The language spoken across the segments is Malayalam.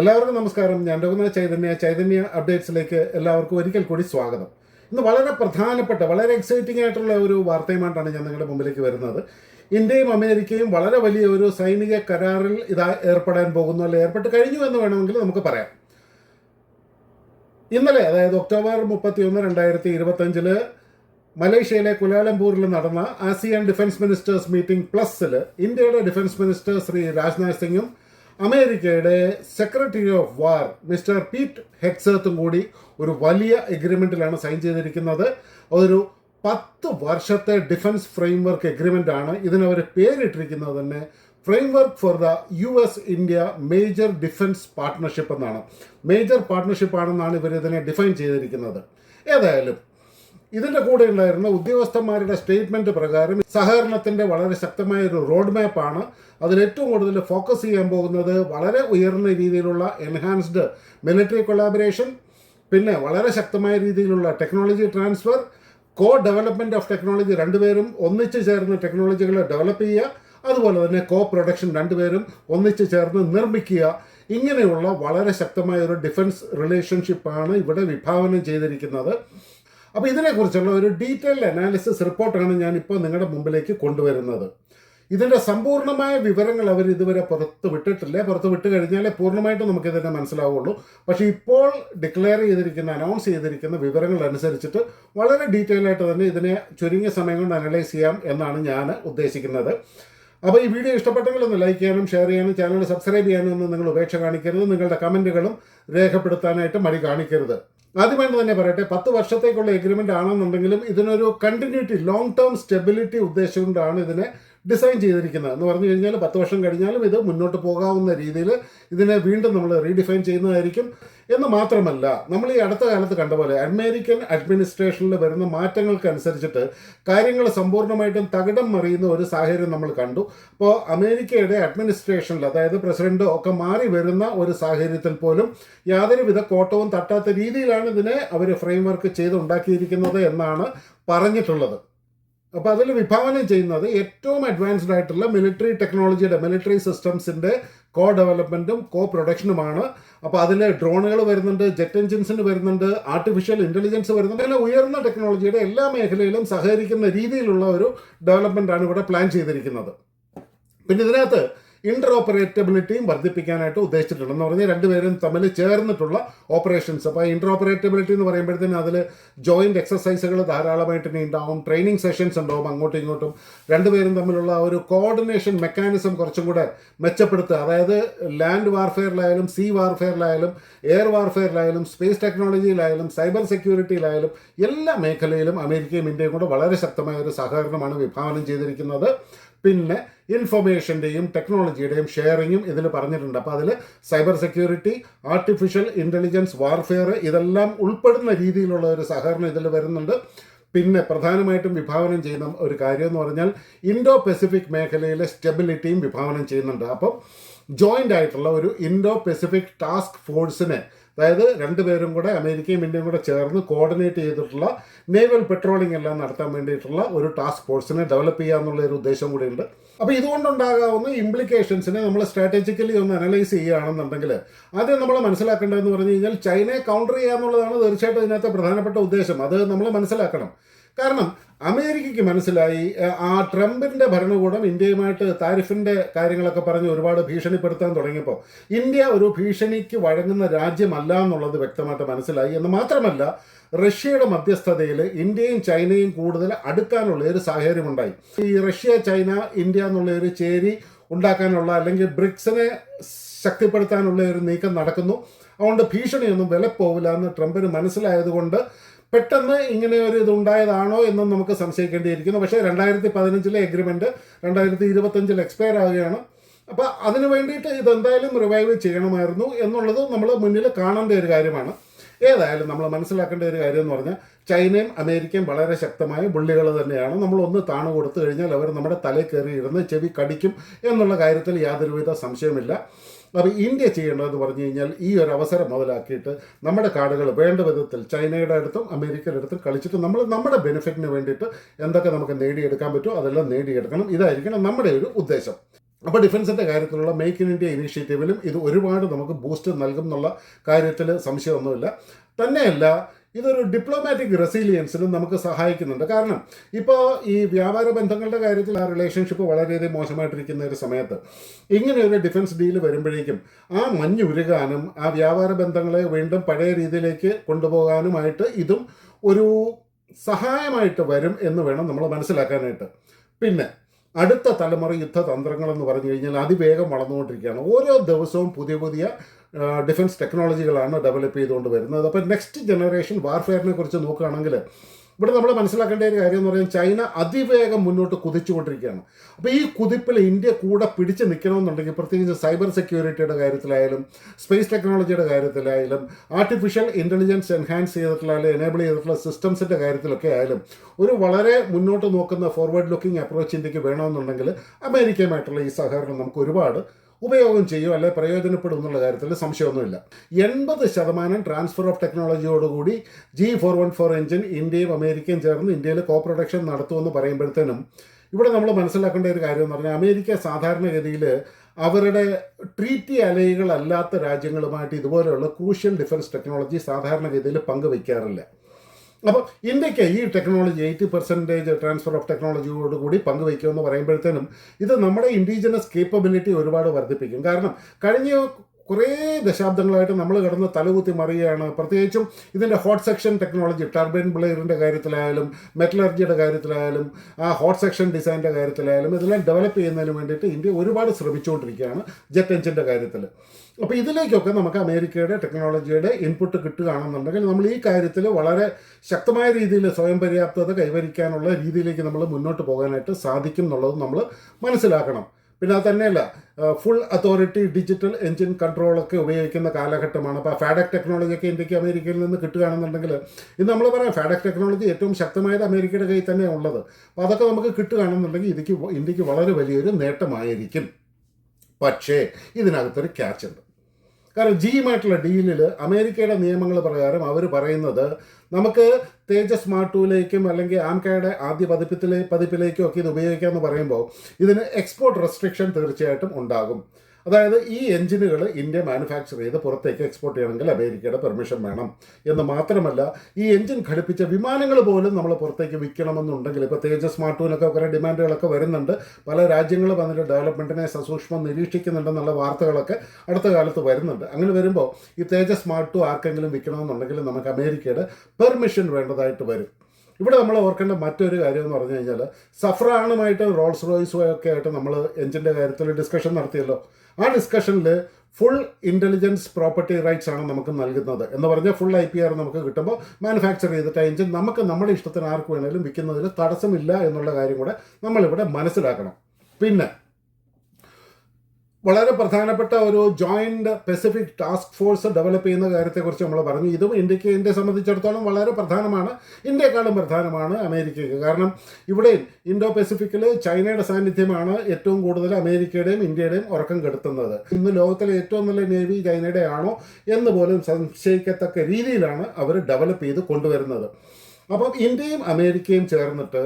എല്ലാവർക്കും നമസ്കാരം. ഞാൻ രഘുനാഥ് ചൈതന്യ. ചൈതന്യ അപ്ഡേറ്റ്സിലേക്ക് എല്ലാവർക്കും ഒരിക്കൽ കൂടി സ്വാഗതം. ഇന്ന് വളരെ പ്രധാനപ്പെട്ട വളരെ എക്സൈറ്റിംഗ് ആയിട്ടുള്ള ഒരു വാർത്തയുമായിട്ടാണ് ഞാൻ നിങ്ങളുടെ മുമ്പിലേക്ക് വരുന്നത്. ഇന്ത്യയും അമേരിക്കയും വളരെ വലിയ ഒരു സൈനിക കരാറിൽ ഇതാ ഏർപ്പെടാൻ പോകുന്നു അല്ലെ ഏർപ്പെട്ട് കഴിഞ്ഞു എന്ന് വേണമെങ്കിൽ നമുക്ക് പറയാം. ഇന്നലെ അതായത് ഒക്ടോബർ മുപ്പത്തി ഒന്ന് രണ്ടായിരത്തി ഇരുപത്തഞ്ചിൽ മലേഷ്യയിലെ കുലാലംപൂരിൽ നടന്ന ആസിയാൻ ഡിഫൻസ് മിനിസ്റ്റേഴ്സ് മീറ്റിംഗ് പ്ലസ്സിൽ ഇന്ത്യയുടെ ഡിഫൻസ് മിനിസ്റ്റർ ശ്രീ രാജ്നാഥ് സിംഗും അമേരിക്കയുടെ secretary of war mister Pete ഹെക്സത്തും കൂടി ഒരു വലിയ എഗ്രിമെന്റിലാണ് സൈൻ ചെയ്തിരിക്കുന്നത്. അതൊരു പത്ത് വർഷത്തെ ഡിഫൻസ് ഫ്രെയിംവർക്ക് എഗ്രിമെന്റ് ആണ്. ഇതിനവർ പേരിട്ടിരിക്കുന്നത് തന്നെ framework for the U S India major defence partnership എന്നാണ്. മേജർ പാർട്ട്ണർഷിപ്പ് ആണെന്നാണ് ഇവർ ഇതിനെ ഡിഫൈൻ ചെയ്തിരിക്കുന്നത്. ഏതായാലും ഇതിന്റെ കൂടെ ഉണ്ടായിരുന്ന ഉദ്യോഗസ്ഥന്മാരുടെ സ്റ്റേറ്റ്മെന്റ് പ്രകാരം സഹകരണത്തിന്റെ വളരെ ശക്തമായ ഒരു റോഡ് മാപ്പാണ് അതിൽ ഏറ്റവും കൂടുതൽ ഫോക്കസ് ചെയ്യാൻ പോകുന്നത് വളരെ ഉയർന്ന രീതിയിലുള്ള എൻഹാൻസ്ഡ് മിലിറ്ററി കൊളാബറേഷൻ പിന്നെ വളരെ ശക്തമായ രീതിയിലുള്ള technology transfer co development of technology രണ്ടുപേരും ഒന്നിച്ചു ചേർന്ന് ടെക്നോളജികൾ ഡെവലപ്പ് ചെയ്യുക അതുപോലെ തന്നെ കോ പ്രൊഡക്ഷൻ രണ്ടുപേരും ഒന്നിച്ചു ചേർന്ന് നിർമ്മിക്കുക. ഇങ്ങനെയുള്ള വളരെ ശക്തമായ ഒരു ഡിഫൻസ് റിലേഷൻഷിപ്പാണ് ഇവിടെ വിഭാവനം ചെയ്തിരിക്കുന്നത്. അപ്പോൾ ഇതിനെക്കുറിച്ചുള്ള ഒരു ഡീറ്റെയിൽഡ് അനാലിസിസ് റിപ്പോർട്ടാണ് ഞാൻ ഇപ്പോൾ നിങ്ങളുടെ മുമ്പിലേക്ക് കൊണ്ടുവരുന്നത്. ഇതിന്റെ സമ്പൂർണമായ വിവരങ്ങൾ അവർ ഇതുവരെ പുറത്ത് വിട്ടിട്ടില്ല. പുറത്ത് വിട്ട് കഴിഞ്ഞാലേ പൂർണമായിട്ടും നമുക്ക് ഇതിനെ മനസ്സിലാവുള്ളൂ. പക്ഷേ ഇപ്പോൾ ഡിക്ലെയർ ചെയ്തിരിക്കുന്ന അനൗൺസ് ചെയ്തിരിക്കുന്ന വിവരങ്ങൾ അനുസരിച്ചിട്ട് വളരെ ഡീറ്റെയിൽ ആയിട്ട് തന്നെ ഇതിനെ ചുരുങ്ങിയ സമയം കൊണ്ട് അനലൈസ് ചെയ്യാം എന്നാണ് ഞാൻ ഉദ്ദേശിക്കുന്നത്. അപ്പോൾ ഈ വീഡിയോ ഇഷ്ടപ്പെട്ടെങ്കിൽ ഒന്ന് ലൈക്ക് ചെയ്യാനും ഷെയർ ചെയ്യാനും ചാനൽ സബ്സ്ക്രൈബ് ചെയ്യാനും ഒന്നും നിങ്ങൾ ഉപേക്ഷ കാണിക്കരുത്. നിങ്ങളുടെ കമന്റുകളും രേഖപ്പെടുത്താനായിട്ട് മടി കാണിക്കരുത്. ആദ്യമായിട്ട് തന്നെ പറയട്ടെ പത്ത് വർഷത്തേക്കുള്ള എഗ്രിമെന്റ് ആണെന്നുണ്ടെങ്കിലും ഇതിനൊരു കണ്ടിന്യൂറ്റി ലോങ് ടേം സ്റ്റെബിലിറ്റി ഉദ്ദേശിച്ചുകൊണ്ടാണ് ഇതിനെ ഡിസൈൻ ചെയ്തിരിക്കുന്നത്. എന്ന് പറഞ്ഞു കഴിഞ്ഞാൽ പത്ത് വർഷം കഴിഞ്ഞാലും ഇത് മുന്നോട്ട് പോകാവുന്ന രീതിയിൽ ഇതിനെ വീണ്ടും നമ്മൾ റീഡിഫൈൻ ചെയ്യുന്നതായിരിക്കും. എന്ന് മാത്രമല്ല നമ്മൾ ഈ അടുത്ത കാലത്ത് കണ്ട പോലെ അമേരിക്കൻ അഡ്മിനിസ്ട്രേഷനിൽ വരുന്ന മാറ്റങ്ങൾക്കനുസരിച്ചിട്ട് കാര്യങ്ങൾ സമ്പൂർണമായിട്ടും തകിടം മറിയുന്ന ഒരു സാഹചര്യം നമ്മൾ കണ്ടു. അപ്പോൾ അമേരിക്കയുടെ അഡ്മിനിസ്ട്രേഷനിൽ അതായത് പ്രസിഡന്റ് ഒക്കെ മാറി വരുന്ന ഒരു സാഹചര്യത്തിൽ പോലും യാതൊരുവിധ കോട്ടവും തട്ടാത്ത രീതിയിലാണ് ഇതിനെ അവർ ഫ്രെയിംവർക്ക് ചെയ്തുണ്ടാക്കിയിരിക്കുന്നത് എന്നാണ് പറഞ്ഞിട്ടുള്ളത്. അപ്പോൾ അതിൽ വിഭാവനം ചെയ്യുന്നത് ഏറ്റവും അഡ്വാൻസ്ഡ് ആയിട്ടുള്ള മിലിറ്ററി ടെക്നോളജിയുടെ മിലിറ്ററി സിസ്റ്റംസിന്റെ കോ ഡെവലപ്മെന്റും കോ പ്രൊഡക്ഷനുമാണ് അപ്പോൾ അതിൽ ഡ്രോണുകൾ വരുന്നുണ്ട് ജെറ്റ് എഞ്ചിൻസിന് വരുന്നുണ്ട് ആർട്ടിഫിഷ്യൽ ഇന്റലിജൻസ് വരുന്നുണ്ട്. അങ്ങനെ ഉയർന്ന ടെക്നോളജിയുടെ എല്ലാ മേഖലയിലും സഹകരിക്കുന്ന രീതിയിലുള്ള ഒരു ഡെവലപ്മെന്റ് ആണ് ഇവിടെ പ്ലാൻ ചെയ്തിരിക്കുന്നത്. പിന്നെ ഇതിനകത്ത് ഇന്റർ ഓപ്പറേറ്റബിലിറ്റിയും വർദ്ധിപ്പിക്കാനായിട്ട് ഉദ്ദേശിച്ചിട്ടുണ്ട് എന്ന് പറഞ്ഞാൽ രണ്ടുപേരും തമ്മിൽ ചേർന്നിട്ടുള്ള ഓപ്പറേഷൻസ് അപ്പോൾ ഇന്റർ ഓപ്പറേറ്റബിലിറ്റി എന്ന് പറയുമ്പോഴത്തേനും അതിൽ ജോയിന്റ് എക്സസൈസുകൾ ധാരാളമായിട്ട് ഇനി ഉണ്ടാവും. ട്രെയിനിങ് സെഷൻസ് ഉണ്ടാവും അങ്ങോട്ടും ഇങ്ങോട്ടും. രണ്ടുപേരും തമ്മിലുള്ള ഒരു കോർഡിനേഷൻ മെക്കാനിസം കുറച്ചും കൂടെ മെച്ചപ്പെടുത്തുക. അതായത് ലാൻഡ് വാർഫെയറിലായാലും സീ വാർഫെയറിലായാലും എയർ വാർഫെയറിലായാലും സ്പേസ് ടെക്നോളജിയിലായാലും സൈബർ സെക്യൂരിറ്റിയിലായാലും എല്ലാ മേഖലയിലും അമേരിക്കയും ഇന്ത്യയും കൂടെ വളരെ ശക്തമായ ഒരു സഹകരണമാണ് വിഭാവനം ചെയ്തിരിക്കുന്നത്. പിന്നെ ഇൻഫർമേഷന്റെയും ടെക്നോളജിയുടെയും ഷെയറിങ്ങും ഇതിൽ പറഞ്ഞിട്ടുണ്ട്. അപ്പോൾ അതിൽ cyber security artificial intelligence warfare ഇതെല്ലാം ഉൾപ്പെടുന്ന രീതിയിലുള്ള ഒരു സഹകരണം ഇതിൽ വരുന്നുണ്ട്. പിന്നെ പ്രധാനമായിട്ടും വിഭാവനം ചെയ്യുന്ന ഒരു കാര്യം എന്ന് പറഞ്ഞാൽ ഇൻഡോ പെസിഫിക് മേഖലയിലെ സ്റ്റെബിലിറ്റിയും വിഭാവനം ചെയ്യുന്നുണ്ട്. അപ്പം ജോയിന്റ് ആയിട്ടുള്ള ഒരു ഇൻഡോ പെസിഫിക് ടാസ്ക് ഫോഴ്സിനെ അതായത് രണ്ടുപേരും കൂടെ അമേരിക്കയും ഇന്ത്യയും കൂടെ ചേർന്ന് കോർഡിനേറ്റ് ചെയ്തിട്ടുള്ള നേവൽ പെട്രോളിംഗ് എല്ലാം നടത്താൻ വേണ്ടിയിട്ടുള്ള ഒരു ടാസ്ക് ഫോഴ്സിനെ ഡെവലപ്പ് ചെയ്യുക എന്നുള്ള ഒരു ഉദ്ദേശം കൂടിയുണ്ട് അപ്പോൾ ഇതുകൊണ്ടുണ്ടാകാവുന്ന ഇംപ്ലിക്കേഷൻസിനെ നമ്മൾ സ്ട്രാറ്റജിക്കലി ഒന്ന് അനലൈസ് ചെയ്യുകയാണെന്നുണ്ടെങ്കിൽ ആദ്യം നമ്മൾ മനസ്സിലാക്കേണ്ടതെന്ന് പറഞ്ഞു കഴിഞ്ഞാൽ ചൈനയെ കൗണ്ടർ ചെയ്യുക എന്നുള്ളതാണ് തീർച്ചയായിട്ടും ഇതിനകത്തെ പ്രധാനപ്പെട്ട ഉദ്ദേശം. അത് നമ്മൾ മനസ്സിലാക്കണം. കാരണം അമേരിക്കയ്ക്ക് മനസ്സിലായി ആ ട്രംപിന്റെ ഭരണകൂടം ഇന്ത്യയുമായിട്ട് താരിഫിന്റെ കാര്യങ്ങളൊക്കെ പറഞ്ഞ് ഒരുപാട് ഭീഷണിപ്പെടുത്താൻ തുടങ്ങിയപ്പോൾ ഇന്ത്യ ഒരു ഭീഷണിക്ക് വഴങ്ങുന്ന രാജ്യമല്ല എന്നുള്ളത് വ്യക്തമായിട്ട് മനസ്സിലായി. എന്ന് മാത്രമല്ല റഷ്യയുടെ മധ്യസ്ഥതയിൽ ഇന്ത്യയും ചൈനയും കൂടുതൽ അടുക്കാനുള്ള ഒരു സാഹചര്യമുണ്ടായി. ഈ റഷ്യ ചൈന ഇന്ത്യ എന്നുള്ള ഒരു ചേരി ഉണ്ടാക്കാനുള്ള അല്ലെങ്കിൽ ബ്രിക്സിനെ ശക്തിപ്പെടുത്താനുള്ള ഒരു നീക്കം നടക്കുന്നു. അതുകൊണ്ട് ഭീഷണിയൊന്നും വില പോവില്ല എന്ന് ട്രംപിന് മനസ്സിലായതുകൊണ്ട് പെട്ടെന്ന് ഇങ്ങനെ ഒരു ഇതുണ്ടായതാണോ എന്നും നമുക്ക് സംശയിക്കേണ്ടിയിരിക്കുന്നു. പക്ഷേ രണ്ടായിരത്തി പതിനഞ്ചിലെ എഗ്രിമെന്റ് രണ്ടായിരത്തി ഇരുപത്തഞ്ചിൽ എക്സ്പയർ ആവുകയാണ്. അപ്പോൾ അതിനു വേണ്ടിയിട്ട് ഇതെന്തായാലും റിവൈവ് ചെയ്യണമായിരുന്നു എന്നുള്ളത് നമ്മൾ മുന്നിൽ കാണേണ്ട ഒരു കാര്യമാണ്. ഏതായാലും നമ്മൾ മനസ്സിലാക്കേണ്ട ഒരു കാര്യം എന്ന് പറഞ്ഞാൽ ചൈനയും അമേരിക്കയും വളരെ ശക്തമായ പുള്ളികൾ തന്നെയാണ്. നമ്മൾ ഒന്ന് താണു കൊടുത്തു കഴിഞ്ഞാൽ അവർ നമ്മുടെ തലയിൽ കയറി ഇരുന്ന് ചെവി കടിക്കും എന്നുള്ള കാര്യത്തിൽ യാതൊരുവിധ സംശയമില്ല അപ്പോൾ ഇന്ത്യ ചെയ്യേണ്ടതെന്ന് പറഞ്ഞു കഴിഞ്ഞാൽ ഈ ഒരു അവസരം മുതലാക്കിയിട്ട് നമ്മുടെ കാർഡുകൾ വേണ്ട വിധത്തിൽ ചൈനയുടെ അടുത്തും അമേരിക്കയുടെ അടുത്തും കളിച്ചിട്ട് നമ്മൾ നമ്മുടെ ബെനിഫിറ്റിന് വേണ്ടിയിട്ട് എന്തൊക്കെ നമുക്ക് നേടിയെടുക്കാൻ പറ്റുമോ അതെല്ലാം നേടിയെടുക്കണം. ഇതായിരിക്കണം നമ്മുടെ ഒരു ഉദ്ദേശം. അപ്പോൾ ഡിഫൻസിന്റെ കാര്യത്തിലുള്ള മേക്ക് ഇൻ ഇന്ത്യ ഇനീഷ്യേറ്റീവിലും ഇത് ഒരുപാട് നമുക്ക് ബൂസ്റ്റ് നൽകും എന്നുള്ള കാര്യത്തിൽ സംശയമൊന്നുമില്ല. തന്നെയല്ല ഇതൊരു ഡിപ്ലോമാറ്റിക് റെസീലിയൻസിനും നമുക്ക് സഹായിക്കുന്നുണ്ട്. കാരണം ഇപ്പോൾ ഈ വ്യാപാര ബന്ധങ്ങളുടെ കാര്യത്തിൽ ആ റിലേഷൻഷിപ്പ് വളരെയധികം മോശമായിട്ടിരിക്കുന്ന ഒരു സമയത്ത് ഇങ്ങനെ ഒരു ഡിഫൻസ് ഡീൽ വരുമ്പോഴേക്കും ആ മഞ്ഞുരുകാനും ആ വ്യാപാര ബന്ധങ്ങളെ വീണ്ടും പഴയ രീതിയിലേക്ക് കൊണ്ടുപോകാനുമായിട്ട് ഇതും ഒരു സഹായമായിട്ട് വരും എന്ന് വേണം നമ്മൾ മനസ്സിലാക്കാനായിട്ട്. പിന്നെ അടുത്ത തലമുറ യുദ്ധതന്ത്രങ്ങൾ എന്ന് പറഞ്ഞു കഴിഞ്ഞാൽ അതിവേഗം വളർന്നുകൊണ്ടിരിക്കുകയാണ്. ഓരോ ദിവസവും പുതിയ പുതിയ ഡിഫൻസ് ടെക്നോളജികളാണ് ഡെവലപ്പ് ചെയ്തുകൊണ്ട് വരുന്നത്. അപ്പോൾ നെക്സ്റ്റ് ജനറേഷൻ വാർഫെയറിനെ കുറിച്ച് നോക്കുകയാണെങ്കിൽ ഇവിടെ നമ്മൾ മനസ്സിലാക്കേണ്ട ഒരു കാര്യം എന്ന് പറയാൻ ചൈന അതിവേഗം മുന്നോട്ട് കുതിച്ചുകൊണ്ടിരിക്കുകയാണ്. അപ്പോൾ ഈ കുതിപ്പിൽ ഇന്ത്യ കൂടെ പിടിച്ച് നിൽക്കണമെന്നുണ്ടെങ്കിൽ പ്രത്യേകിച്ച് സൈബർ സെക്യൂരിറ്റിയുടെ കാര്യത്തിലായാലും സ്പേസ് ടെക്നോളജിയുടെ കാര്യത്തിലായാലും ആർട്ടിഫിഷ്യൽ ഇന്റലിജൻസ് എൻഹാൻസ് ചെയ്തിട്ടുള്ള എനേബിൾ ചെയ്തിട്ടുള്ള സിസ്റ്റംസിന്റെ കാര്യത്തിലൊക്കെ ആയാലും ഒരു വളരെ മുന്നോട്ട് നോക്കുന്ന ഫോർവേഡ് ലുക്കിംഗ് അപ്രോച്ച് ഇന്ത്യയ്ക്ക് വേണമെന്നുണ്ടെങ്കിൽ അമേരിക്കയുമായിട്ടുള്ള ഈ സഹകരണം നമുക്ക് ഒരുപാട് ഉപയോഗം ചെയ്യും അല്ലെ പ്രയോജനപ്പെടും എന്നുള്ള കാര്യത്തിൽ സംശയമൊന്നുമില്ല. എൺപത് ശതമാനം transfer of ടെക്നോളജിയോടുകൂടി G four one four engine ഇന്ത്യയും അമേരിക്കയും ചേർന്ന് ഇന്ത്യയിൽ കോ പ്രൊഡക്ഷൻ നടത്തുമെന്ന് പറയുമ്പോഴത്തേനും ഇവിടെ നമ്മൾ മനസ്സിലാക്കേണ്ട ഒരു കാര്യം എന്ന് പറഞ്ഞാൽ അമേരിക്ക സാധാരണഗതിയിൽ അവരുടെ ട്രീറ്റി അലൈകളല്ലാത്ത രാജ്യങ്ങളുമായിട്ട് ഇതുപോലെയുള്ള ക്രൂഷ്യൽ ഡിഫൻസ് ടെക്നോളജി സാധാരണഗതിയിൽ പങ്കുവയ്ക്കാറില്ല അപ്പോൾ ഇന്ത്യയ്ക്ക് ഈ technology eighty percentage transfer of ടെക്നോളജിയോട് കൂടി പങ്കുവയ്ക്കുമെന്ന് പറയുമ്പോഴത്തേനും ഇത് നമ്മുടെ ഇൻഡിജിനസ് കേപ്പബിലിറ്റി ഒരുപാട് വർദ്ധിപ്പിക്കും. കാരണം കഴിഞ്ഞ കുറേ ദശാബ്ദങ്ങളായിട്ട് നമ്മൾ കിടന്ന് തലകുത്തി മറിയുകയാണ് പ്രത്യേകിച്ചും ഇതിന്റെ ഹോട്ട് സെക്ഷൻ ടെക്നോളജി ടർബൈൻ ബ്ലെയറിന്റെ കാര്യത്തിലായാലും മെറ്റലർജിയുടെ കാര്യത്തിലായാലും ആ ഹോട്ട് സെക്ഷൻ ഡിസൈന്റെ കാര്യത്തിലായാലും ഇതെല്ലാം ഡെവലപ്പ് ചെയ്യുന്നതിന് വേണ്ടിയിട്ട് ഇന്ത്യ ഒരുപാട് ശ്രമിച്ചുകൊണ്ടിരിക്കുകയാണ് ജെറ്റ് എഞ്ചിന്റെ കാര്യത്തിൽ അപ്പോൾ ഇതിലേക്കൊക്കെ നമുക്ക് അമേരിക്കയുടെ ടെക്നോളജിയുടെ ഇൻപുട്ട് കിട്ടുകയാണെന്നുണ്ടെങ്കിൽ നമ്മൾ ഈ കാര്യത്തിൽ വളരെ ശക്തമായ രീതിയിൽ സ്വയം പര്യാപ്തത കൈവരിക്കാനുള്ള രീതിയിലേക്ക് നമ്മൾ മുന്നോട്ട് പോകാനായിട്ട് സാധിക്കും എന്നുള്ളത് നമ്മൾ മനസ്സിലാക്കണം. പിന്നെ അത് തന്നെയല്ല ഫുൾ അതോറിറ്റി ഡിജിറ്റൽ എഞ്ചിൻ കൺട്രോളൊക്കെ ഉപയോഗിക്കുന്ന കാലഘട്ടമാണ്. അപ്പോൾ ഫാഡക് ടെക്നോളജിയൊക്കെ ഇന്ത്യയ്ക്ക് അമേരിക്കയിൽ നിന്ന് കിട്ടുകയാണെന്നുണ്ടെങ്കിൽ ഇന്ന് നമ്മൾ പറയാം ഫാഡക് ടെക്നോളജി ഏറ്റവും ശക്തമായത് അമേരിക്കയുടെ കയ്യിൽ തന്നെയാണ് ഉള്ളത്. അപ്പോൾ അതൊക്കെ നമുക്ക് കിട്ടുകയാണെന്നുണ്ടെങ്കിൽ ഇതിക്ക് ഇന്ത്യയ്ക്ക് വളരെ വലിയൊരു നേട്ടമായിരിക്കും. പക്ഷേ ഇതിനകത്തൊരു ക്യാച്ച് ഉണ്ട്. കാരണം ജിയുമായിട്ടുള്ള ഡീലിൽ അമേരിക്കയുടെ നിയമങ്ങൾ പ്രകാരം അവർ പറയുന്നത് നമുക്ക് തേജസ് സ്മാർട്ട് ടൂലേക്കും അല്ലെങ്കിൽ ആംകയുടെ ആദ്യ പതിപ്പത്തിലെ പതിപ്പിലേക്കും ഒക്കെ ഇത് ഉപയോഗിക്കാമെന്ന് പറയുമ്പോൾ ഇതിന് എക്സ്പോർട്ട് റെസ്ട്രിക്ഷൻ തീർച്ചയായിട്ടും ഉണ്ടാകും. അതായത് ഈ എഞ്ചിനുകൾ ഇന്ത്യ മാനുഫാക്ചർ ചെയ്ത് പുറത്തേക്ക് എക്സ്പോർട്ട് ചെയ്യണമെങ്കിൽ അമേരിക്കയുടെ പെർമിഷൻ വേണം. എന്ന് മാത്രമല്ല ഈ എഞ്ചിൻ ഘടിപ്പിച്ച വിമാനങ്ങൾ പോലും നമ്മൾ പുറത്തേക്ക് വിൽക്കണമെന്നുണ്ടെങ്കിൽ ഇപ്പോൾ തേജസ് മാർട്ടൂനൊക്കെ കുറേ ഡിമാൻഡുകളൊക്കെ വരുന്നുണ്ട്. പല രാജ്യങ്ങളും അതിന്റെ ഡെവലപ്മെന്റിനെ സസൂക്ഷ്മം നിരീക്ഷിക്കുന്നുണ്ടെന്നുള്ള വാർത്തകളൊക്കെ അടുത്ത കാലത്ത് വരുന്നുണ്ട്. അങ്ങനെ വരുമ്പോൾ ഈ തേജസ് മാർട്ടു ആർക്കെങ്കിലും വിൽക്കണമെന്നുണ്ടെങ്കിൽ നമുക്ക് അമേരിക്കയുടെ പെർമിഷൻ വേണ്ടതായിട്ട് വരും. ഇവിടെ നമ്മൾ ഓർക്കേണ്ട മറ്റൊരു കാര്യം എന്ന് പറഞ്ഞു കഴിഞ്ഞാൽ സഫ്രാണുമായിട്ട് റോൾസ് റോയ്സും ഒക്കെ ആയിട്ട് നമ്മൾ എഞ്ചിന്റെ കാര്യത്തിൽ ഡിസ്കഷൻ നടത്തിയല്ലോ. ആ ഡിസ്കഷനിൽ ഫുൾ ഇന്റലിജൻസ് പ്രോപ്പർട്ടി റൈറ്റ്സ് ആണ് നമുക്ക് നൽകുന്നത്. എന്ന് പറഞ്ഞാൽ ഫുൾ ഐ പി ആർ നമുക്ക് കിട്ടുമ്പോൾ മാനുഫാക്ചർ ചെയ്തിട്ട് എഞ്ചിൻ നമുക്ക് നമ്മുടെ ഇഷ്ടത്തിന് ആർക്ക് വേണമെങ്കിലും വിൽക്കുന്നതിൽ തടസ്സമില്ല എന്നുള്ള കാര്യം കൂടെ നമ്മളിവിടെ മനസ്സിലാക്കണം. പിന്നെ വളരെ പ്രധാനപ്പെട്ട ഒരു joint Pacific task force develop ചെയ്യുന്ന കാര്യത്തെക്കുറിച്ച് നമ്മൾ പറഞ്ഞു. ഇതും ഇന്ത്യയ്ക്ക് ഇന്ത്യയെ സംബന്ധിച്ചിടത്തോളം വളരെ പ്രധാനമാണ്. ഇന്ത്യയെക്കാളും പ്രധാനമാണ് അമേരിക്കയ്ക്ക്. കാരണം ഇവിടെയും ഇൻഡോ പെസിഫിക്കിൽ ചൈനയുടെ സാന്നിധ്യമാണ് ഏറ്റവും കൂടുതൽ അമേരിക്കയുടെയും ഇന്ത്യയുടെയും ഉറക്കം കെടുത്തുന്നത്. ഇന്ന് ലോകത്തിലെ ഏറ്റവും നല്ല നേവി ചൈനയുടെ ആണോ എന്ന് പോലും സംശയിക്കത്തക്ക രീതിയിലാണ് അവർ ഡെവലപ്പ് ചെയ്ത് കൊണ്ടുവരുന്നത്. അപ്പം ഇന്ത്യയും അമേരിക്കയും ചേർന്നിട്ട്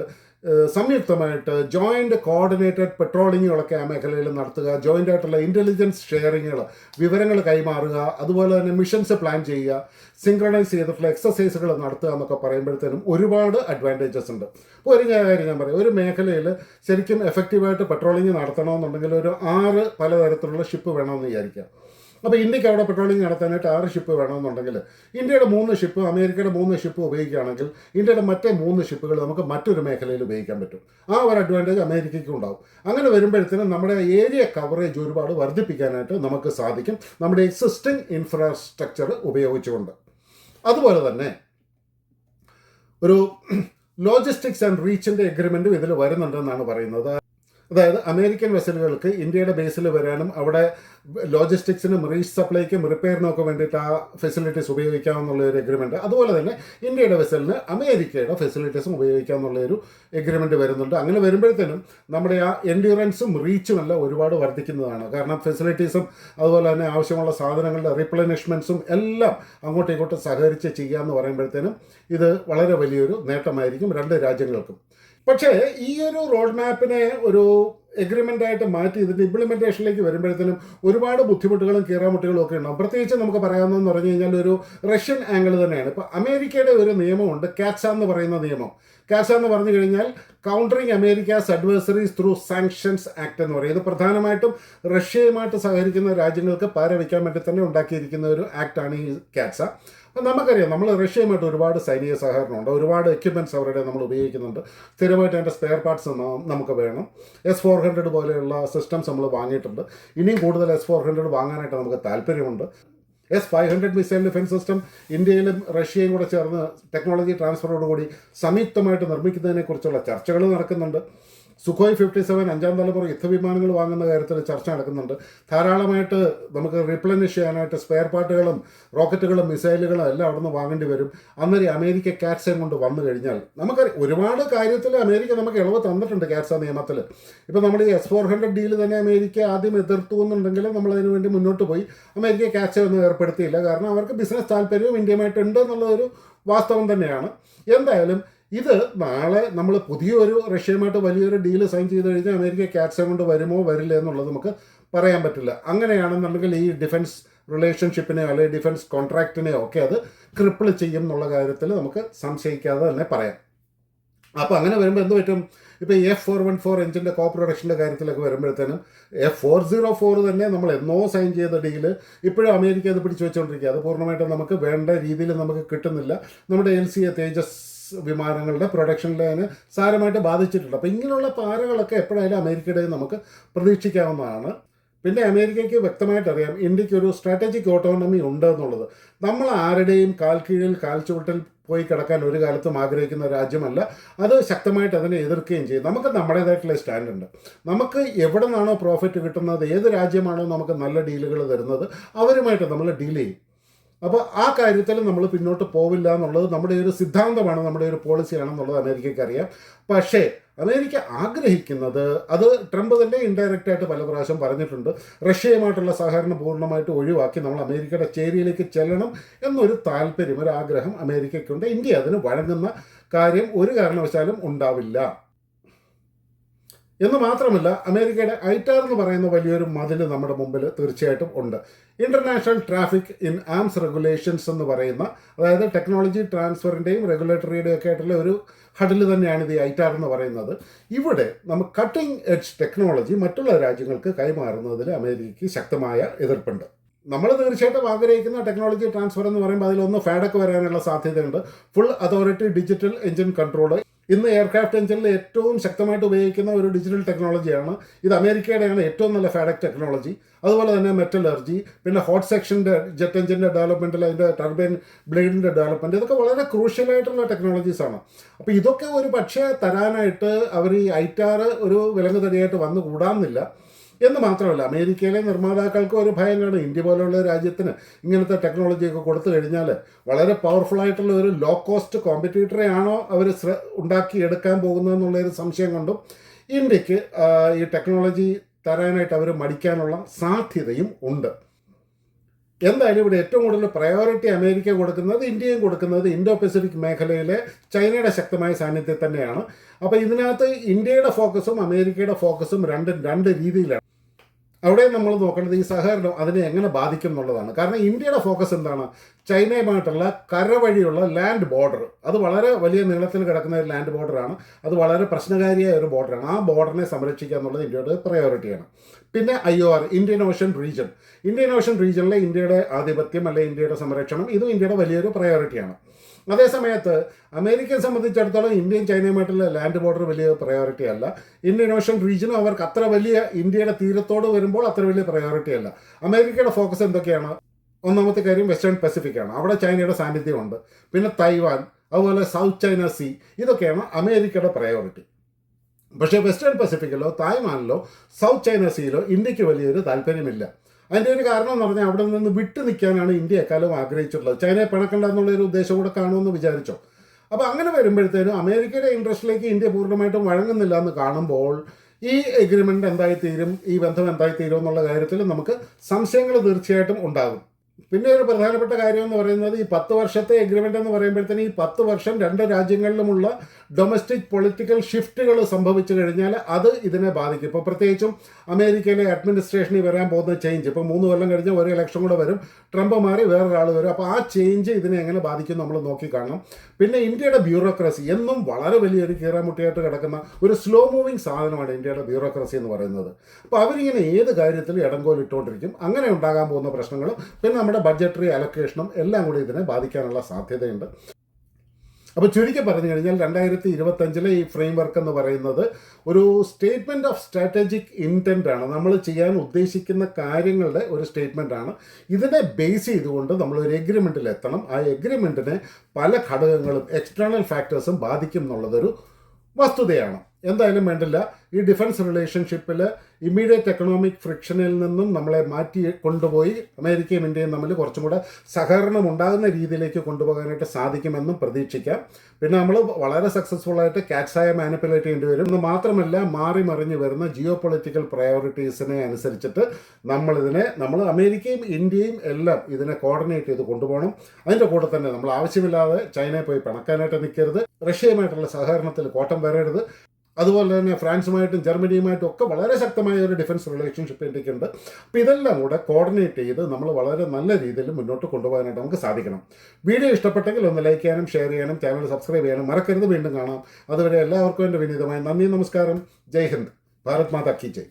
സംയുക്തമായിട്ട് ജോയിന്റ് കോർഡിനേറ്റഡ് പെട്രോളിങ്ങുകളൊക്കെ ആ മേഖലയിൽ നടത്തുക ജോയിന്റ് ആയിട്ടുള്ള ഇന്റലിജൻസ് ഷെയറിങ്ങുകൾ വിവരങ്ങൾ കൈമാറുക അതുപോലെ തന്നെ മിഷൻസ് പ്ലാൻ ചെയ്യുക സിങ്ക്രണൈസ് ചെയ്തിട്ടുള്ള എക്സസൈസുകൾ നടത്തുക എന്നൊക്കെ പറയുമ്പോഴത്തേനും ഒരുപാട് അഡ്വാന്റേജസ് ഉണ്ട്. അപ്പോൾ ഒരു കാര്യം ഞാൻ പറയാം ഒരു മേഖലയിൽ ശരിക്കും എഫക്റ്റീവായിട്ട് പെട്രോളിങ് നടത്തണമെന്നുണ്ടെങ്കിൽ ഒരു ആറ് പലതരത്തിലുള്ള ഷിപ്പ് വേണമെന്ന് വിചാരിക്കാം അപ്പോൾ ഇന്ത്യയ്ക്ക് അവിടെ പെട്രോളിംഗ് നടത്താനായിട്ട് ആറ് ഷിപ്പ് വേണമെന്നുണ്ടെങ്കിൽ ഇന്ത്യയുടെ മൂന്ന് ഷിപ്പ് അമേരിക്കയുടെ മൂന്ന് ഷിപ്പ് ഉപയോഗിക്കുകയാണെങ്കിൽ ഇന്ത്യയുടെ മറ്റേ മൂന്ന് ഷിപ്പുകൾ നമുക്ക് മറ്റൊരു മേഖലയിൽ ഉപയോഗിക്കാൻ പറ്റും. ആ ഒരു അഡ്വാന്റേജ് അമേരിക്കയ്ക്കും ഉണ്ടാവും. അങ്ങനെ വരുമ്പോഴത്തേനും നമ്മുടെ ഏരിയ കവറേജ് ഒരുപാട് വർദ്ധിപ്പിക്കാനായിട്ട് നമുക്ക് സാധിക്കും. നമ്മുടെ എക്സിസ്റ്റിംഗ് ഇൻഫ്രാസ്ട്രക്ചർ ഉപയോഗിച്ചുകൊണ്ട്. അതുപോലെ തന്നെ ഒരു ലോജിസ്റ്റിക്സ് ആൻഡ് റീച്ചിന്റെ എഗ്രിമെന്റും ഇതിൽ വരുന്നുണ്ടെന്നാണ് പറയുന്നത്. അതായത് അമേരിക്കൻ വെസലുകൾക്ക് ഇന്ത്യയുടെ ബേസിൽ വരാനും അവിടെ ലോജിസ്റ്റിക്സിനും റീച്ച് സപ്ലൈക്കും റിപ്പയറിനും ഒക്കെ വേണ്ടിയിട്ട് ആ ഫെസിലിറ്റീസ് ഉപയോഗിക്കാമെന്നുള്ള ഒരു എഗ്രിമെന്റ് അതുപോലെ തന്നെ ഇന്ത്യയുടെ വെസലിന് അമേരിക്കയുടെ ഫെസിലിറ്റീസും ഉപയോഗിക്കാമെന്നുള്ള ഒരു എഗ്രിമെന്റ് വരുന്നുണ്ട്. അങ്ങനെ വരുമ്പോഴത്തേനും നമ്മുടെ ആ എൻഡ്യൂറൻസും റീച്ചും എല്ലാം ഒരുപാട് വർദ്ധിക്കുന്നതാണ്. കാരണം ഫെസിലിറ്റീസും അതുപോലെ തന്നെ ആവശ്യമുള്ള സാധനങ്ങളുടെ റീപ്ലനിഷ്മെൻസും എല്ലാം അങ്ങോട്ടും ഇങ്ങോട്ടും സഹകരിച്ച് ചെയ്യാമെന്ന് പറയുമ്പോഴത്തേനും ഇത് വളരെ വലിയൊരു നേട്ടമായിരിക്കും രണ്ട് രാജ്യങ്ങൾക്കും. പക്ഷേ ഈ ഒരു റോഡ് മാപ്പിനെ ഒരു എഗ്രിമെന്റ് ആയിട്ട് മാറ്റി ഇതിന്റെ ഇംപ്ലിമെന്റേഷനിലേക്ക് വരുമ്പോഴത്തേനും ഒരുപാട് ബുദ്ധിമുട്ടുകളും കീറാമുട്ടുകളും ഒക്കെ ഉണ്ടാവും. പ്രത്യേകിച്ച് നമുക്ക് പറയാമെന്ന് പറഞ്ഞു കഴിഞ്ഞാൽ ഒരു റഷ്യൻ ആംഗിൾ തന്നെയാണ്. ഇപ്പോൾ അമേരിക്കയുടെ ഒരു നിയമമുണ്ട് കാറ്റ്സ എന്ന് പറയുന്ന നിയമം. കാറ്റ്സ എന്ന് പറഞ്ഞു കഴിഞ്ഞാൽ countering America's adversaries through sanctions act എന്ന് പറയുന്നത് പ്രധാനമായിട്ടും റഷ്യയുമായിട്ട് സഹകരിക്കുന്ന രാജ്യങ്ങൾക്ക് പാര വയ്ക്കാൻ വേണ്ടി തന്നെ ഉണ്ടാക്കിയിരിക്കുന്ന ഒരു ആക്ടാണ് ഈ കാറ്റ്സ അപ്പം നമുക്കറിയാം നമ്മൾ റഷ്യയുമായിട്ട് ഒരുപാട് സൈനിക സഹകരണമുണ്ട്. ഒരുപാട് എക്യുപ്മെന്റ്സ് അവരുടെ നമ്മൾ ഉപയോഗിക്കുന്നുണ്ട്. സ്ഥിരമായിട്ട് അതിന്റെ സ്പെയർ പാർട്സ് നമുക്ക് വേണം. എസ് ഫോർ ഹൺഡ്രഡ് പോലെയുള്ള സിസ്റ്റംസ് നമ്മൾ വാങ്ങിയിട്ടുണ്ട്. ഇനിയും കൂടുതൽ എസ് ഫോർ ഹൺഡ്രഡ് വാങ്ങാനായിട്ട് നമുക്ക് താല്പര്യമുണ്ട്. S five hundred missile defence system ഇന്ത്യയിലും റഷ്യയും കൂടെ ചേർന്ന് ടെക്നോളജി ട്രാൻസ്ഫറോടുകൂടി സംയുക്തമായിട്ട് നിർമ്മിക്കുന്നതിനെക്കുറിച്ചുള്ള ചർച്ചകൾ നടക്കുന്നുണ്ട്. സുഖോയ് ഫിഫ്റ്റി സെവൻ അഞ്ചാം തലമുറ യുദ്ധവിമാനങ്ങൾ വാങ്ങുന്ന കാര്യത്തിൽ ചർച്ച നടക്കുന്നുണ്ട്. ധാരാളമായിട്ട് നമുക്ക് റീപ്ലനിഷ് ചെയ്യാനായിട്ട് സ്പെയർ പാർട്ടുകളും റോക്കറ്റുകളും മിസൈലുകളും എല്ലാം അവിടെ നിന്ന് വാങ്ങേണ്ടി വരും. അന്നേരം അമേരിക്ക കാറ്റ്സയും കൊണ്ട് വന്നു കഴിഞ്ഞാൽ നമുക്ക് ഒരുപാട് കാര്യത്തിൽ അമേരിക്ക നമുക്ക് ഇളവ് തന്നിട്ടുണ്ട് കാറ്റ്സ നിയമത്തിൽ. ഇപ്പോൾ നമ്മൾ ഈ എസ് ഫോർ ഹൺഡ്രഡ് ഡീൽ തന്നെ അമേരിക്ക ആദ്യം എതിർത്തു എന്നുണ്ടെങ്കിൽ നമ്മൾ അതിനു വേണ്ടി മുന്നോട്ട് പോയി. അമേരിക്ക കാറ്റ്സ ഒന്നും ഏർപ്പെടുത്തിയില്ല. കാരണം അവർക്ക് ബിസിനസ് താല്പര്യവും ഇന്ത്യയുമായിട്ടുണ്ട് എന്നുള്ളതൊരു വാസ്തവം തന്നെയാണ്. എന്തായാലും ഇത് നാളെ നമ്മൾ പുതിയൊരു റഷ്യയുമായിട്ട് വലിയൊരു ഡീൽ സൈൻ ചെയ്ത് കഴിഞ്ഞാൽ അമേരിക്ക ക്യാറ്റ്സ കൊണ്ട് വരുമോ വരില്ല എന്നുള്ളത് നമുക്ക് പറയാൻ പറ്റില്ല. അങ്ങനെയാണെന്നുണ്ടെങ്കിൽ ഈ ഡിഫൻസ് റിലേഷൻഷിപ്പിനെയോ അല്ലെങ്കിൽ ഡിഫൻസ് കോൺട്രാക്റ്റിനെയോ ഒക്കെ അത് ക്രിപ്പിൾ ചെയ്യും എന്നുള്ള കാര്യത്തിൽ നമുക്ക് സംശയിക്കാതെ തന്നെ പറയാം. അപ്പോൾ അങ്ങനെ വരുമ്പോൾ എന്ത് പറ്റും? ഇപ്പോൾ എഫ് ഫോർ വൺ ഫോർ എഞ്ചിന്റെ കോ പ്രൊഡക്ഷന്റെ കാര്യത്തിലൊക്കെ വരുമ്പോഴത്തേനും എഫ് ഫോർ സീറോ ഫോർ തന്നെ നമ്മൾ എന്നോ സൈൻ ചെയ്ത ഡീൽ ഇപ്പോഴും അമേരിക്ക അത് പിടിച്ചു വെച്ചുകൊണ്ടിരിക്കുക അത് പൂർണമായിട്ടും നമുക്ക് വേണ്ട രീതിയിൽ നമുക്ക് കിട്ടുന്നില്ല. നമ്മുടെ എൽ സി എ തേജസ് വിമാനങ്ങളുടെ പ്രൊഡക്ഷൻ ലൈന് സാരമായിട്ട് ബാധിച്ചിട്ടുണ്ട്. അപ്പോൾ ഇങ്ങനെയുള്ള പാരകളൊക്കെ എപ്പോഴായാലും അമേരിക്കയുടെ നമുക്ക് പ്രതീക്ഷിക്കാവുന്നതാണ്. പിന്നെ അമേരിക്കയ്ക്ക് വ്യക്തമായിട്ട് അറിയാം ഇന്ത്യയ്ക്ക് ഒരു സ്ട്രാറ്റജിക് ഓട്ടോണമി ഉണ്ട് എന്നുള്ളത്. നമ്മൾ ആരുടെയും കാൽ കീഴിൽ കാൽ ചുവട്ടിൽ പോയി കിടക്കാൻ ഒരു കാലത്തും ആഗ്രഹിക്കുന്ന രാജ്യമല്ല. അത് ശക്തമായിട്ട് അതിനെ എതിർക്കുകയും ചെയ്യും. നമുക്ക് നമ്മുടേതായിട്ടുള്ള സ്റ്റാൻഡ് ഉണ്ട്. നമുക്ക് എവിടെ നിന്നാണോ പ്രോഫിറ്റ് കിട്ടുന്നത് ഏത് രാജ്യമാണോ നമുക്ക് നല്ല ഡീലുകൾ തരുന്നത് അവരുമായിട്ട് നമ്മൾ ഡീൽ ചെയ്യും. അപ്പോൾ ആ കാര്യത്തിൽ നമ്മൾ പിന്നോട്ട് പോവില്ല എന്നുള്ളത് നമ്മുടെ ഒരു സിദ്ധാന്തമാണ് നമ്മുടെ ഒരു പോളിസിയാണെന്നുള്ളത് അമേരിക്കയ്ക്ക് അറിയാം. പക്ഷേ അമേരിക്ക ആഗ്രഹിക്കുന്നത് അത് ട്രംപ് തന്നെ ഇൻഡയറക്റ്റ് ആയിട്ട് പല പ്രാവശ്യം പറഞ്ഞിട്ടുണ്ട് റഷ്യയുമായിട്ടുള്ള സഹകരണം പൂർണമായിട്ട് ഒഴിവാക്കി നമ്മൾ അമേരിക്കയുടെ ചേരിയിലേക്ക് ചെല്ലണം എന്നൊരു താല്പര്യം ഒരു ആഗ്രഹം അമേരിക്കയ്ക്കുണ്ട്. ഇന്ത്യ അതിന് വഴങ്ങുന്ന കാര്യം ഒരു കാരണവശാലും ഉണ്ടാവില്ല. എന്ന് മാത്രമല്ല അമേരിക്കയുടെ ഐറ്റാർ എന്ന് പറയുന്ന വലിയൊരു മതിൽ നമ്മുടെ മുമ്പിൽ തീർച്ചയായിട്ടും ഉണ്ട്. International traffic in arms regulations എന്ന് പറയുന്ന അതായത് ടെക്നോളജി ട്രാൻസ്ഫറിന്റെയും റെഗുലേറ്ററിയുടെയും ഒക്കെ ആയിട്ടുള്ള ഒരു ഹഡിൽ തന്നെയാണ് ഇത് ഐറ്റാർ എന്ന് പറയുന്നത്. ഇവിടെ നമുക്ക് കട്ടിംഗ് എഡ്ജ് ടെക്നോളജി മറ്റുള്ള രാജ്യങ്ങൾക്ക് കൈമാറുന്നതിൽ അമേരിക്കയ്ക്ക് ശക്തമായ എതിർപ്പുണ്ട്. നമ്മൾ തീർച്ചയായിട്ടും ആഗ്രഹിക്കുന്ന ടെക്നോളജി ട്രാൻസ്ഫർ എന്ന് പറയുമ്പോൾ അതിലൊന്ന് ഫാഡൊക്കെ വരാനുള്ള സാധ്യതയുണ്ട്. Full authority digital engine control ഇന്ന് എയർക്രാഫ്റ്റ് എഞ്ചിനിൽ ഏറ്റവും ശക്തമായിട്ട് ഉപയോഗിക്കുന്ന ഒരു ഡിജിറ്റൽ ടെക്നോളജിയാണ്. ഇത് അമേരിക്കയുടെയാണ് ഏറ്റവും നല്ല ഫാഡക് ടെക്നോളജി. അതുപോലെ തന്നെ മെറ്റലർജി പിന്നെ ഹോട്ട് സെക്ഷന്റെ ജെറ്റ് എഞ്ചിന്റെ ഡെവലപ്മെന്റിൽ അതിന്റെ ടർബൈൻ ബ്ലേഡിന്റെ ഡെവലപ്മെന്റ് ഇതൊക്കെ വളരെ ക്രൂഷ്യലായിട്ടുള്ള ടെക്നോളജീസാണ് അപ്പോൾ ഇതൊക്കെ ഒരു പക്ഷേ തരാനായിട്ട് അവർ ഈ ഐറ്റാറ് ഒരു വിലങ്ങ് തടിയായിട്ട് വന്നു കൂടാമെന്നില്ല എന്ന് മാത്രമല്ല അമേരിക്കയിലെ നിർമ്മാതാക്കൾക്ക് ഒരു ഭയമാണ് ഇന്ത്യ പോലുള്ള രാജ്യത്തിന് ഇങ്ങനത്തെ ടെക്നോളജിയൊക്കെ കൊടുത്തു കഴിഞ്ഞാൽ വളരെ പവർഫുൾ ആയിട്ടുള്ള ഒരു ലോ കോസ്റ്റ് കോമ്പറ്റീറ്ററെ ആണോ അവർ ഉണ്ടാക്കിയെടുക്കാൻ പോകുന്നതെന്നുള്ളൊരു സംശയം കൊണ്ടും ഇന്ത്യയ്ക്ക് ഈ ടെക്നോളജി തരാനായിട്ട് അവർ മടിക്കാനുള്ള സാധ്യതയും ഉണ്ട്. എന്തായാലും ഇവിടെ ഏറ്റവും കൂടുതൽ പ്രയോറിറ്റി അമേരിക്ക കൊടുക്കുന്നത് ഇന്ത്യയും കൊടുക്കുന്നത് ഇൻഡോ പസഫിക് മേഖലയിലെ ചൈനയുടെ ശക്തമായ സാന്നിധ്യം തന്നെയാണ്. അപ്പോൾ ഇതിനകത്ത് ഇന്ത്യയുടെ ഫോക്കസും അമേരിക്കയുടെ ഫോക്കസും രണ്ടും രണ്ട് രീതിയിലാണ്. അവിടെ നമ്മൾ നോക്കേണ്ടത് ഈ സഹകരണം അതിനെ എങ്ങനെ ബാധിക്കും എന്നുള്ളതാണ്. കാരണം ഇന്ത്യയുടെ ഫോക്കസ് എന്താണ്? ചൈനയുമായിട്ടുള്ള കരവഴിയുള്ള ലാൻഡ് ബോർഡർ. അത് വളരെ വലിയ നീളത്തിൽ കിടക്കുന്ന ഒരു ലാൻഡ് ബോർഡറാണ് അത് വളരെ പ്രശ്നകാരിയായ ഒരു ബോർഡറാണ് ആ ബോർഡറിനെ സംരക്ഷിക്കുക എന്നുള്ളത് ഇന്ത്യയുടെ പ്രയോറിറ്റിയാണ് പിന്നെ I O R Indian ocean region. Indian ocean റീജിയനിലെ ഇന്ത്യയുടെ ആധിപത്യം അല്ലെങ്കിൽ ഇന്ത്യയുടെ സംരക്ഷണം ഇതും ഇന്ത്യയുടെ വലിയൊരു പ്രയോറിറ്റിയാണ് അതേസമയത്ത് അമേരിക്കയെ സംബന്ധിച്ചിടത്തോളം ഇന്ത്യയും ചൈനയുമായിട്ടുള്ള ലാൻഡ് ബോർഡർ വലിയ പ്രയോറിറ്റി അല്ല. ഇന്ത്യൻ ഓഷൻ റീജിയനും അവർക്ക് അത്ര വലിയ ഇന്ത്യയുടെ തീരത്തോട് വരുമ്പോൾ അത്ര വലിയ പ്രയോറിറ്റി അല്ല. അമേരിക്കയുടെ ഫോക്കസ് എന്തൊക്കെയാണ്? ഒന്നാമത്തെ കാര്യം വെസ്റ്റേൺ പസഫിക് ആണ്. അവിടെ ചൈനയുടെ സാന്നിധ്യമുണ്ട്. പിന്നെ തൈവാൻ അതുപോലെ സൗത്ത് ചൈന സീ ഇതൊക്കെയാണ് അമേരിക്കയുടെ പ്രയോറിറ്റി പക്ഷേ വെസ്റ്റേൺ പസഫിക്കിലോ തായ്വാനിലോ സൗത്ത് ചൈന സീയിലോ ഇന്ത്യയ്ക്ക് വലിയൊരു താല്പര്യമില്ല. അതിന്റെ ഒരു കാരണം എന്ന് പറഞ്ഞാൽ അവിടെ നിന്ന് വിട്ടു നിൽക്കാനാണ് ഇന്ത്യ എക്കാലം ആഗ്രഹിച്ചിട്ടുള്ളത്. ചൈനയെ പിണക്കണ്ട എന്നുള്ള ഒരു ഉദ്ദേശം കൂടെ കാണുമെന്ന് വിചാരിച്ചോ. അപ്പോൾ അങ്ങനെ വരുമ്പോഴത്തേനും അമേരിക്കയുടെ ഇൻട്രസ്റ്റിലേക്ക് ഇന്ത്യ പൂർണമായിട്ടും വഴങ്ങുന്നില്ല എന്ന് കാണുമ്പോൾ ഈ എഗ്രിമെന്റ് എന്തായിത്തീരും? ഈ ബന്ധം എന്തായി എന്തായിത്തീരും എന്നുള്ള കാര്യത്തിൽ നമുക്ക് സംശയങ്ങൾ തീർച്ചയായിട്ടും ഉണ്ടാകും. പിന്നെ ഒരു പ്രധാനപ്പെട്ട കാര്യം എന്ന് പറയുന്നത് ഈ പത്ത് വർഷത്തെ എഗ്രിമെന്റ് എന്ന് പറയുമ്പോഴത്തേനും ഈ പത്ത് വർഷം രണ്ട് രാജ്യങ്ങളിലുമുള്ള ഡൊമസ്റ്റിക് പൊളിറ്റിക്കൽ ഷിഫ്റ്റുകൾ സംഭവിച്ചു കഴിഞ്ഞാൽ അത് ഇതിനെ ബാധിക്കും. ഇപ്പോൾ പ്രത്യേകിച്ചും അമേരിക്കയിലെ അഡ്മിനിസ്ട്രേഷനിൽ വരാൻ പോകുന്ന ചേഞ്ച് ഇപ്പോൾ മൂന്ന് കൊല്ലം കഴിഞ്ഞ് ഒരു ഇലക്ഷൻ കൂടെ വരും. ട്രംപ് മാറി വേറൊരാൾ വരും. അപ്പോൾ ആ ചേഞ്ച് ഇതിനെ എങ്ങനെ ബാധിക്കും നമ്മൾ നോക്കി കാണണം. പിന്നെ ഇന്ത്യയുടെ ബ്യൂറോക്രസി എന്നും വളരെ വലിയൊരു കീറാമുട്ടിയായിട്ട് കിടക്കുന്ന ഒരു സ്ലോ മൂവിങ് സാധനമാണ് ഇന്ത്യയുടെ ബ്യൂറോക്രസി എന്ന് പറയുന്നത്. അപ്പോൾ അവരിങ്ങനെ ഏത് കാര്യത്തിലും ഇടങ്കോലിട്ടുകൊണ്ടിരിക്കും അങ്ങനെ ഉണ്ടാകാൻ പോകുന്ന പ്രശ്നങ്ങളും പിന്നെ നമ്മുടെ ബഡ്ജറ്ററി അലൊക്കേഷനും എല്ലാം കൂടി ഇതിനെ ബാധിക്കാനുള്ള സാധ്യതയുണ്ട്. അപ്പോൾ ചുരുക്കി പറഞ്ഞു കഴിഞ്ഞാൽ രണ്ടായിരത്തി ഇരുപത്തഞ്ചിലെ ഈ ഫ്രെയിം വർക്ക് എന്ന് പറയുന്നത് ഒരു സ്റ്റേറ്റ്മെന്റ് ഓഫ് സ്ട്രാറ്റജിക് ഇന്റന്റ് ആണ്. നമ്മൾ ചെയ്യാൻ ഉദ്ദേശിക്കുന്ന കാര്യങ്ങളുടെ ഒരു സ്റ്റേറ്റ്മെന്റ് ആണ്. ഇതിനെ ബേസ് ചെയ്തുകൊണ്ട് നമ്മൾ ഒരു എഗ്രിമെന്റിൽ എത്തണം. ആ എഗ്രിമെന്റിനെ പല ഘടകങ്ങളും എക്സ്റ്റേണൽ ഫാക്ടേഴ്സും ബാധിക്കും എന്നുള്ളതൊരു വസ്തുതയാണ്. എന്തായാലും വേണ്ടില്ല. ഈ ഡിഫൻസ് റിലേഷൻഷിപ്പിൽ ഇമ്മീഡിയറ്റ് എക്കണോമിക് ഫ്രിക്ഷനിൽ നിന്നും നമ്മളെ മാറ്റി കൊണ്ടുപോയി അമേരിക്കയും ഇന്ത്യയും തമ്മിൽ കുറച്ചും കൂടെ സഹകരണം ഉണ്ടാകുന്ന രീതിയിലേക്ക് കൊണ്ടുപോകാനായിട്ട് സാധിക്കുമെന്നും പ്രതീക്ഷിക്കാം. പിന്നെ നമ്മൾ വളരെ സക്സസ്ഫുൾ ആയിട്ട് കാറ്റ്സായ മാനിപ്പുലേറ്റ് ചെയ്യേണ്ടി വരും. എന്ന് മാത്രമല്ല മാറി മറിഞ്ഞ് വരുന്ന ജിയോ പൊളിറ്റിക്കൽ പ്രയോറിറ്റീസിനെ അനുസരിച്ചിട്ട് നമ്മളിതിനെ നമ്മൾ അമേരിക്കയും ഇന്ത്യയും എല്ലാം ഇതിനെ കോർഡിനേറ്റ് ചെയ്ത് കൊണ്ടുപോകണം. അതിന്റെ കൂടെ തന്നെ നമ്മൾ ആവശ്യമില്ലാതെ ചൈനയെ പോയി പിണക്കാനായിട്ട് നിൽക്കരുത്. റഷ്യയുമായിട്ടുള്ള സഹകരണത്തിൽ കോട്ടം വരരുത്. അതുപോലെ തന്നെ ഫ്രാൻസുമായിട്ടും ജർമ്മനിയുമായിട്ടും ഒക്കെ വളരെ ശക്തമായ ഒരു ഡിഫൻസ് റിലേഷൻഷിപ്പ് ഇന്ത്യക്കുണ്ട് അപ്പോൾ ഇതെല്ലാം കൂടെ കോർഡിനേറ്റ് ചെയ്ത് നമ്മൾ വളരെ നല്ല രീതിയിൽ മുന്നോട്ട് കൊണ്ടുപോകാനായിട്ട് നമുക്ക് സാധിക്കണം. വീഡിയോ ഇഷ്ടപ്പെട്ടെങ്കിൽ ഒന്ന് ലൈക്ക് ചെയ്യാനും ഷെയർ ചെയ്യാനും ചാനൽ സബ്സ്ക്രൈബ് ചെയ്യാനും മറക്കരുത്. വീണ്ടും കാണാം. അതുവരെ എല്ലാവർക്കും എന്റെ വിനീതമായ നന്ദി നമസ്കാരം. ജയ് ഹിന്ദ്. ഭാരത് മാതാ കി ജയ്.